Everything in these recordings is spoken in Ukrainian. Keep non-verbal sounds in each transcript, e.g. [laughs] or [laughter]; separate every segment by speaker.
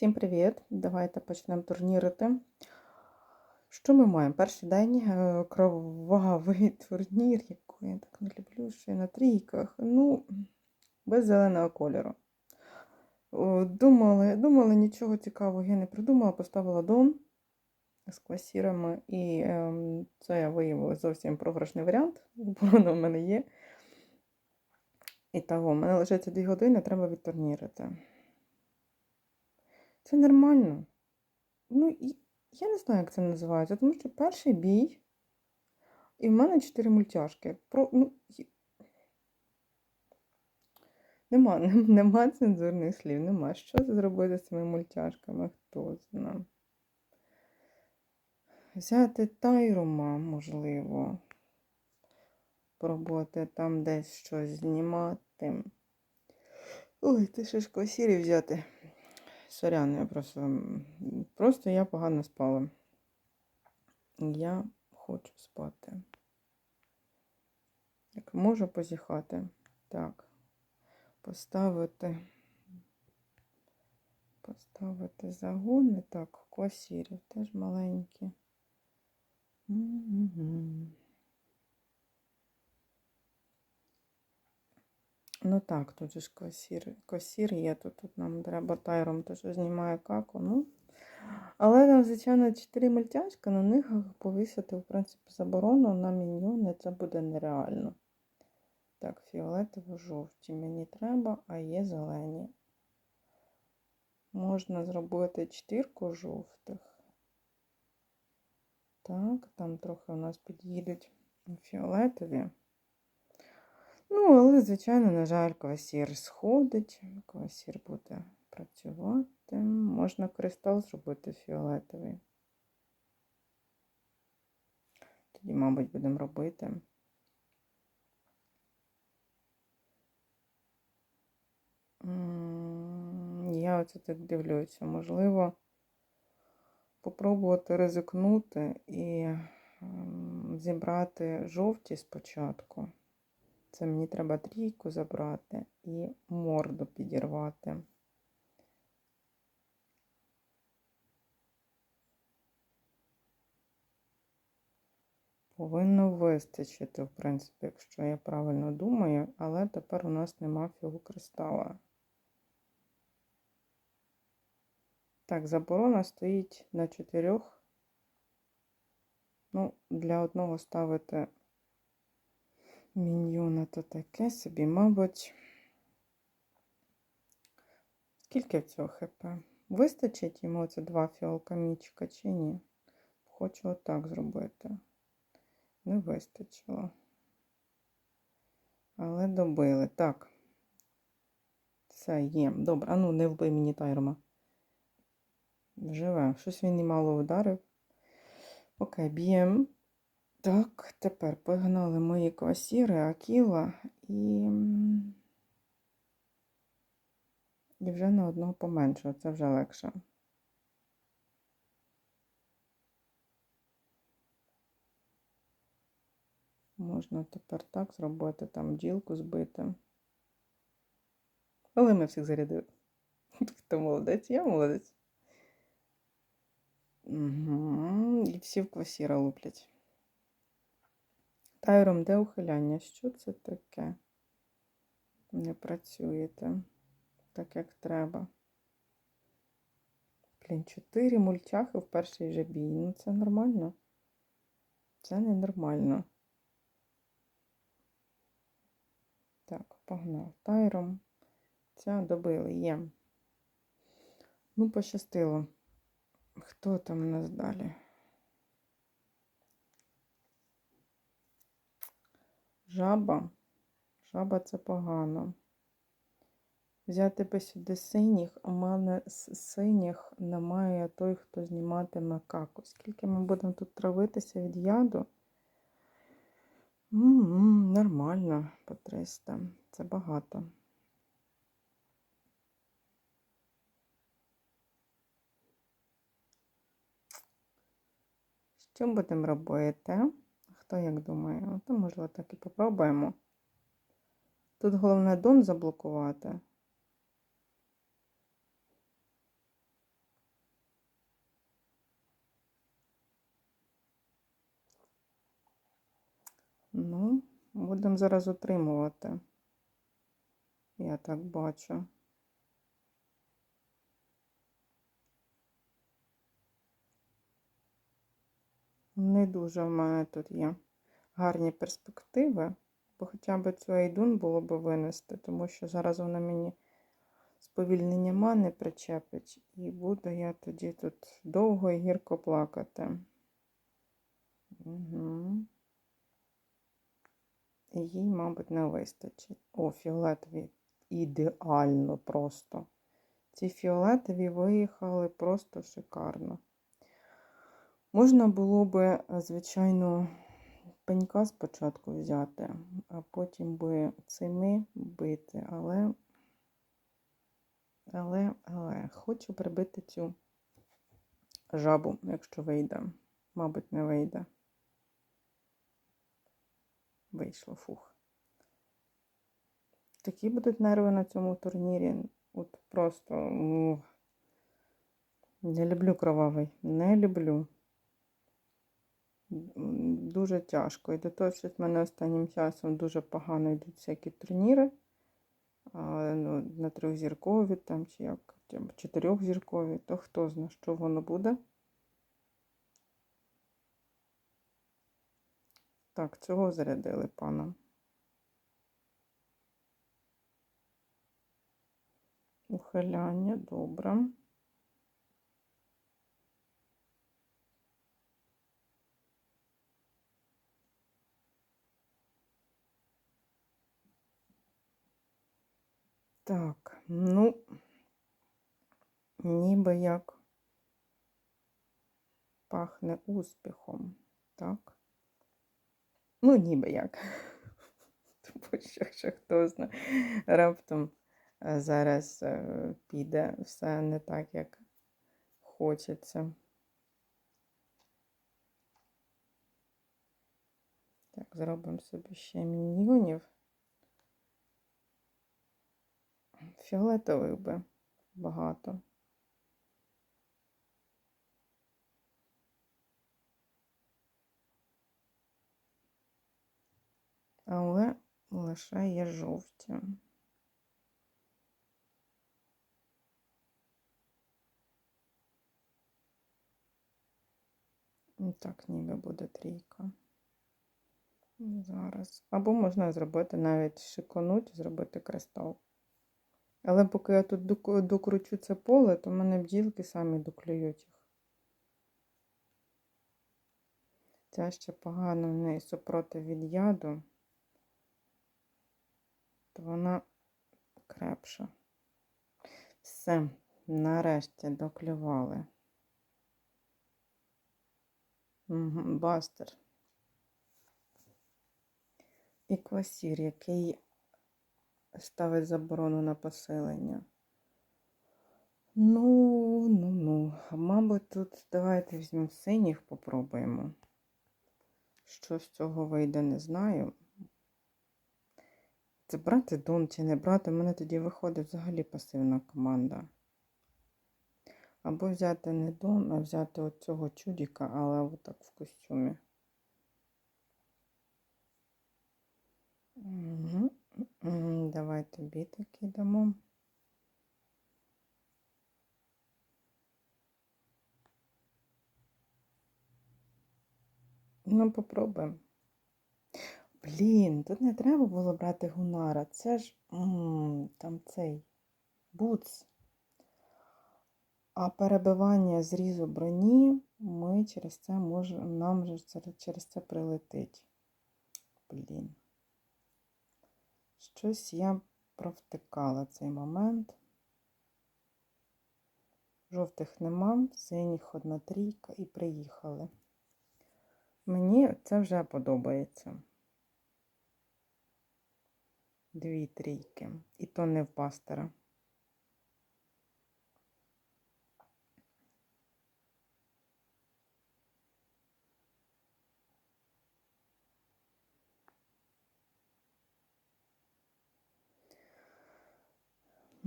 Speaker 1: Всім привіт! Давайте почнемо турнірити. Що ми маємо? Перший день е, кровавий [laughs] турнір, який я так не люблю, ще на трійках. Ну, без зеленого кольору. Думали, думали, нічого цікавого я не придумала, поставила дон з квасірами, і ем, це виявилося зовсім програшний варіант. Оборона в мене є. І того, в мене лишається 2 години, треба відтурнірити. Це нормально. Ну, я не знаю, як це називається, тому що перший бій, і в мене 4 мультяшки. Про, ну, Нема, [laughs] нема цензурних слів, нема. Що зробити з цими мультяшками? Хто знає. Взяти тайрума, можливо. Пробувати там десь щось знімати. Ой, ти ще ж косірі взяти. Сорян, я просто. Просто я погано спала. Я хочу спати. Як можу позіхати. Так. Поставити. Поставити загони. Так, квасірів теж маленькі. М-м-м. Ну так, тут же ж косір, косір є, то тут нам треба тайром, що знімає каку. Ну. Але нам, звичайно, 4 мультяшка, на них повісити, в принципі, заборону на міньйони, це буде нереально. Так, фіолетово-жовті мені треба, а є зелені. Можна зробити четвірку жовтих. Так, там трохи у нас під'їдуть фіолетові. Ну, але, звичайно, на жаль, квасір сходить. Квасір буде працювати. Можна кристал зробити фіолетовий. Тоді, мабуть, будемо робити. Я оце так дивлюся. Можливо, попробувати ризикнути і ем, зібрати жовті спочатку. Це мені треба трійку забрати і морду підірвати. Повинно вистачити, в принципі, якщо я правильно думаю, але тепер у нас нема філокристала. Так, заборона стоїть на чотирьох. Ну, для одного ставити Міньйона то таке собі, мабуть. Скільки в цього ХП? Вистачить йому це два фіалкамічка чи ні? Хочу отак зробити. Не вистачило. Але добили. Так. Все, є. Добре. А ну, не вбий мені тайрома. Живе. Щось він немало ударив. Окей, б'ємо. Так, тепер погнали мої квасіри, акіла і. І вже на одного поменшого, це вже легше. Можна тепер так зробити, там ділку збити. Але ми всіх зарядили. [laughs] Хто молодець, я молодець. Угу. І всі в квасіра луплять. Тайром, де ухиляння? Що це таке? Не працюєте так, як треба. Блін, чотири мультяхи в перший же бій. Ну це нормально. Це ненормально. Так, погнав. Тайром. Ця добили є. Ну, пощастило. Хто там у нас далі? Жаба. Жаба це погано. Взяти би сюди синіх, в мене з синіх немає той, хто зніматиме каку. Скільки ми будемо тут травитися від яду? М-м, нормально, по 300. Це багато. Що будемо робити? Хто як думає, ну, то, можливо, так і попробуємо. Тут головне дом заблокувати. Ну, будемо зараз утримувати. Я так бачу. Не дуже в мене тут є гарні перспективи, бо хоча б цю айдун було б винести, тому що зараз вона мені сповільнення мани причепить, і буду я тоді тут довго і гірко плакати. Угу. Їй, мабуть, не вистачить. О, фіолетові ідеально просто. Ці фіолетові виїхали просто шикарно. Можна було би, звичайно, пенька спочатку взяти, а потім би цими бити, але, але, але хочу прибити цю жабу, якщо вийде. Мабуть, не вийде. Вийшло, фух. Такі будуть нерви на цьому турнірі. От просто ну, не люблю кровавий. Не люблю. Дуже тяжко. І до того, що в мене останнім часом дуже погано йдуть всякі турніри. А, ну, на трьохзіркові там, чи як, чотирьохзіркові, то хто знає, що воно буде. Так, цього зарядили пана. Ухиляння, добре. Так, ну, ніби як пахне успіхом, так? Ну, ніби як. [laughs] Тому що, що хто знає, раптом е, зараз е, піде все не так, як хочеться. Так, зробимо собі ще міньйонів. Фіолетових би багато. Але лише є жовті. Так, ніби буде трійка. Зараз. Або можна зробити навіть шиконуть, зробити кристал. Але поки я тут докручу це поле, то в мене бджілки самі доклюють їх. Ця ще погано в неї супротив від яду, то вона крепша. Все, нарешті доклювали. Угу, Бастер. І квасір, який ставить заборону на поселення. Ну, ну, ну, мабуть, тут давайте візьмемо синіх, попробуємо. Що з цього вийде, не знаю. Це брати дон чи не брати, у мене тоді виходить взагалі пасивна команда. Або взяти не дон, а взяти оцього чудіка, але отак в костюмі. Угу. Давай тобі такі дамо. Ну, попробуємо. Блін, тут не треба було брати Гунара. Це ж там цей буц. А перебивання зрізу броні ми через це можемо, нам же через це прилетить. Блін. Щось я провтикала цей момент. Жовтих нема, синіх одна трійка і приїхали. Мені це вже подобається. Дві трійки. І то не в пастера.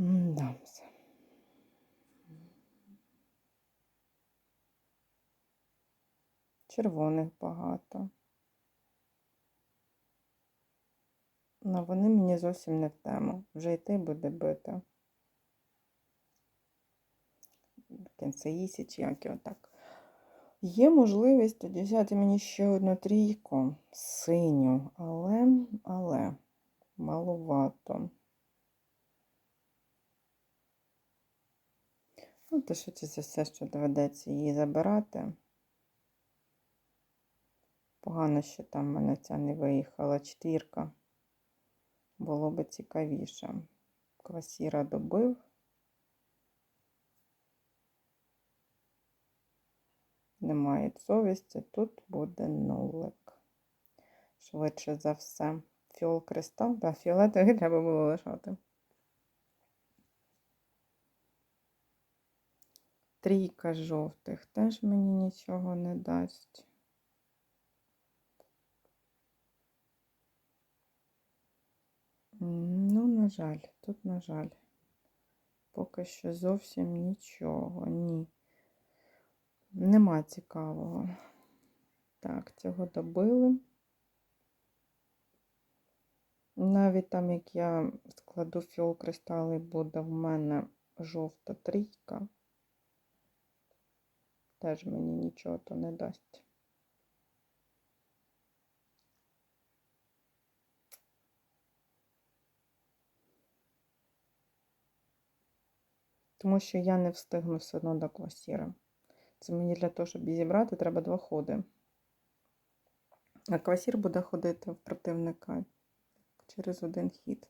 Speaker 1: Да. Червоних багато. Ну, вони мені зовсім не в тему. Вже йти буде бити. Кінцеїсі чи як його так. Є можливість тоді взяти мені ще одну трійку синю, але, але маловато. Ну, то все, що доведеться її забирати. Погано, що там в мене ця не виїхала четвірка. Було би цікавіше. Квасіра добив. Немає совісті, тут буде нулик. Швидше за все. Фіол кристал, да, фіолетовий [laughs] треба було лишати. Трійка жовтих теж мені нічого не дасть. Ну, на жаль, тут, на жаль, поки що зовсім нічого. Ні. Нема цікавого. Так, цього добили. Навіть там, як я складу фіол кристали, буде в мене жовта трійка. Теж мені нічого то не дасть. Тому що я не встигну все одно до квасіра. Це мені для того, щоб зібрати, треба два ходи. А квасір буде ходити в противника через один хід.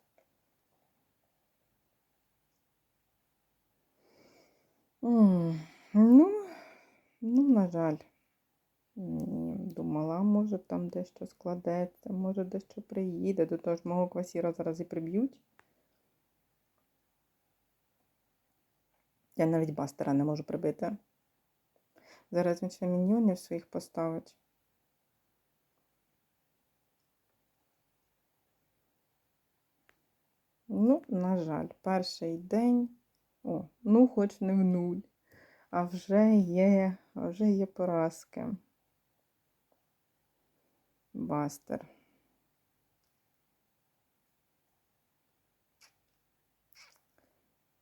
Speaker 1: М, ну, на жаль. Думала, може там дещо складеться, може дещо приїде. До того ж мого квасіра зараз і приб'ють. Я навіть бастера не можу прибити. Зараз він ще міньйонів своїх поставить. Ну, на жаль, перший день. О, ну, хоч не в нуль. А вже є, вже є поразки. Бастер.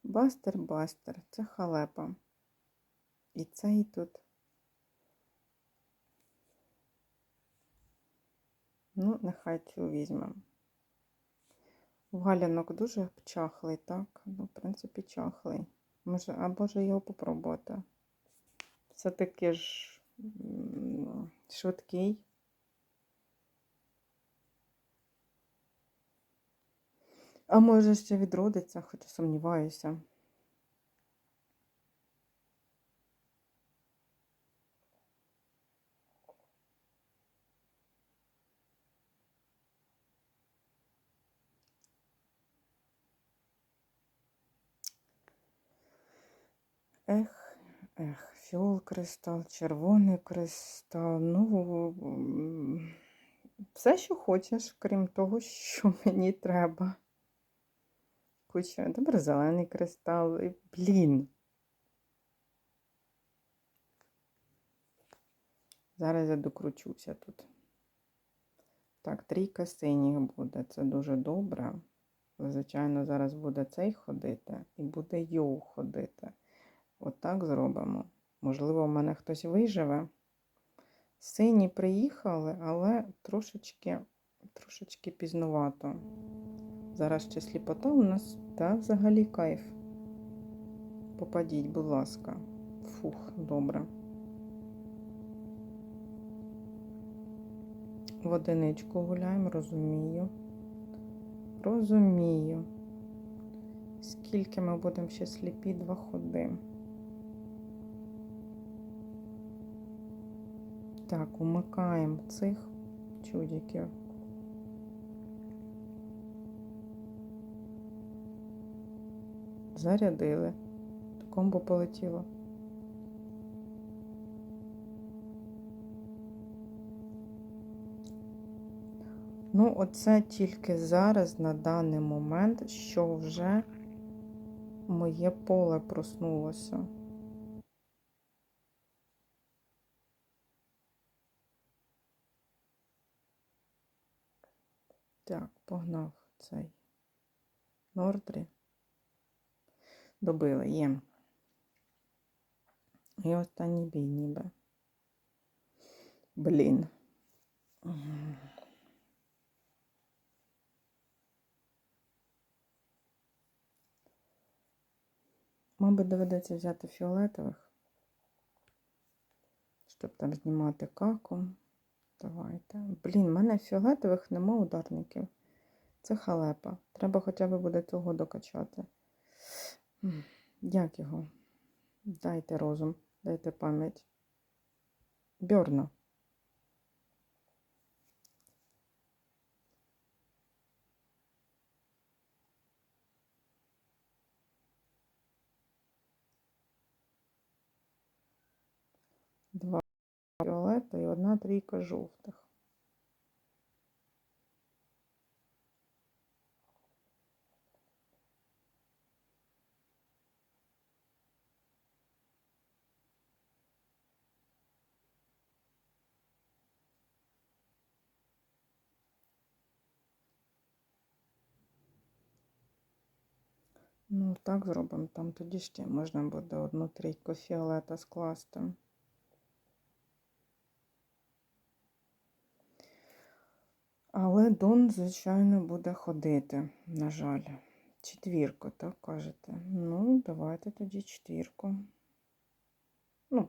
Speaker 1: Бастер, бастер, це халепа. І цей тут. Ну, нехай цю візьмемо. Галянок дуже чахлий, так? Ну, в принципі, чахлий. Може, або ж його попробувати. Все-таки ж швидкий. А може ще відродиться, хоча сумніваюся. Ех, ех, фіол кристал, червоний кристал. Ну, все, що хочеш, крім того, що [laughs] мені треба. Куча, добре, зелений кристал. Блін. Зараз я докручуся тут. Так, трійка синіх буде. Це дуже добре. Звичайно, зараз буде цей ходити і буде йоу ходити. Отак зробимо. Можливо, в мене хтось виживе. Сині приїхали, але трошечки, трошечки пізнувато. Зараз ще сліпота у нас та взагалі кайф. Попадіть, будь ласка. Фух, добре. В одиничку гуляємо, розумію. Розумію. Скільки ми будемо ще сліпі два ходи. Так, умикаємо цих чудиків. Зарядили. Комбо полетіло. Ну, оце тільки зараз, на даний момент, що вже моє поле проснулося. Так, погнав. цей Нордрі. Добили, є. І останній бій ніби. Блін. Мабуть, доведеться взяти фіолетових, щоб там знімати каку. Давайте. Блін, в мене фіолетових нема ударників. Це халепа. Треба хоча б буде цього докачати. Як його? Дайте розум, дайте пам'ять. Бьорна. Два фіолета і одна трійка жовтих. Ну, так зробимо. Там тоді ще можна буде одну трійку фіолета скласти. Але Дон, звичайно, буде ходити, на жаль. Четвірку, так кажете? Ну, давайте тоді четвірку. Ну,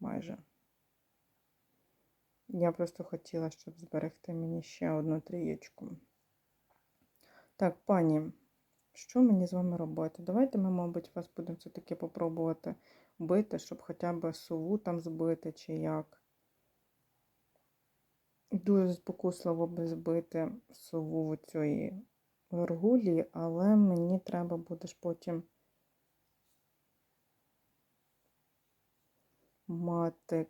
Speaker 1: майже. Я просто хотіла, щоб зберегти мені ще одну трієчку. Так, пані, що мені з вами робити? Давайте ми, мабуть, вас будемо все-таки попробувати бити, щоб хоча б сову там збити, чи як. Дуже спокусливо би збити сову в цієї горгулі, але мені треба буде ж потім мати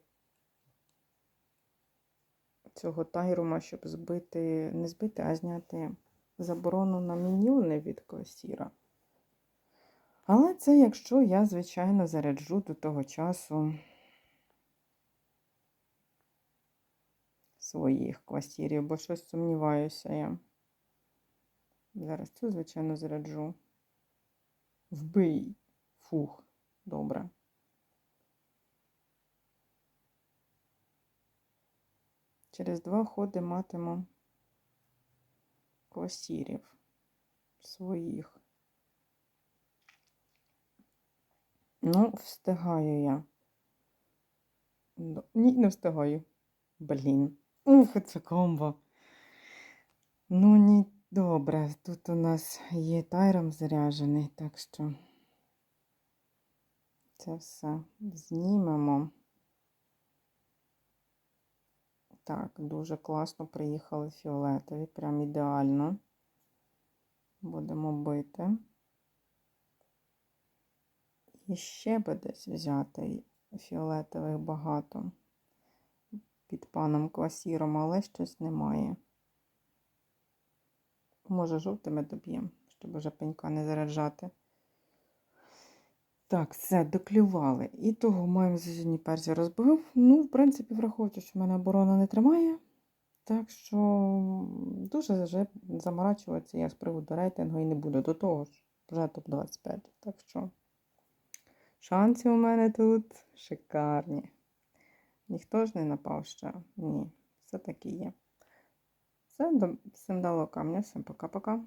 Speaker 1: цього тайрума, щоб збити, не збити, а зняти заборону на міньйони від класіра. Але це якщо я, звичайно, заряджу до того часу своїх квастірів, бо щось сумніваюся я. Зараз цю, звичайно, заряджу. Вбий. Фух, добре. Через два ходи матиму квастірів своїх. Ну, встигаю я. Ні, не встигаю. Блін. Ух, це комбо. Ну, ні, добре. Тут у нас є тайром заряджений, так що це все знімемо. Так, дуже класно приїхали фіолетові, прям ідеально. Будемо бити. І ще би десь взяти фіолетових багато під паном квасіром, але щось немає. Може, жовтими доб'ємо, щоб вже пенька не заряджати. Так, все, доклювали. І того маємо сьогодні персі розбив. Ну, в принципі, враховуючи, що в мене оборона не тримає. Так що дуже вже заморачуватися я з приводу рейтингу і не буду. До того ж, вже топ-25. Так що шанси у мене тут шикарні. Ніхто ж не напав ще. Ні, все таки є. Все, до- всім дало камня, всім пока-пока.